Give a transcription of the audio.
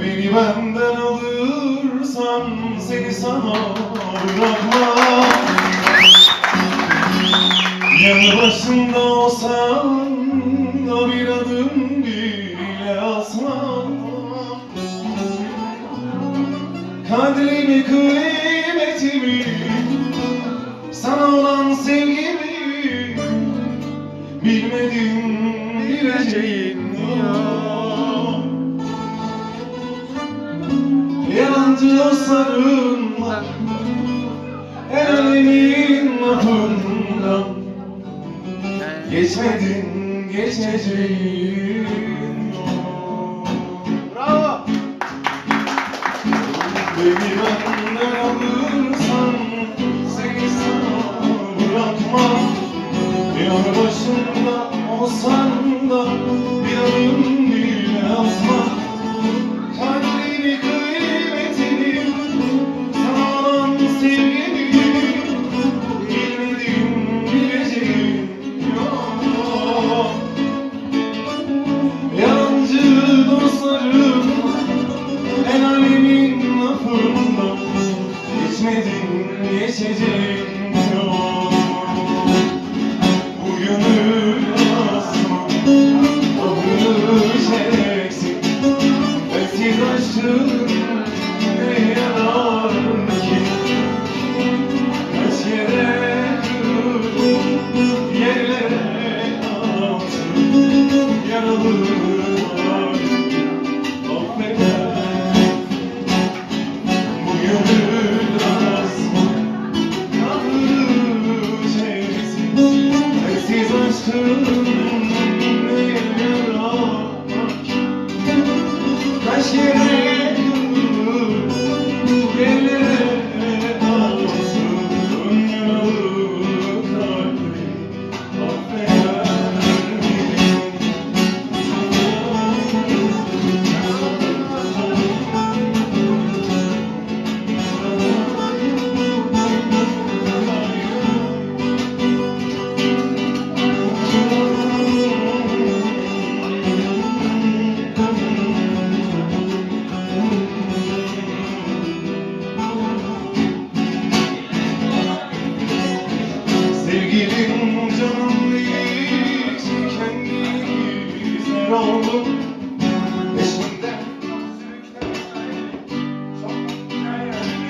Beni benden alırsan seni sana bırakmam. Yanı başında olsan da bir adım bile atmam Kadrimi kıymetimi sana olan sevgimi bilmedin bileceğin yok Dostlarım var Elimin lafından Geçmedin geçeceğin yok Bravo. Beni benden alırsan Seni sana bırakmam. Yanı başında olsan Geçmedin geçeceğim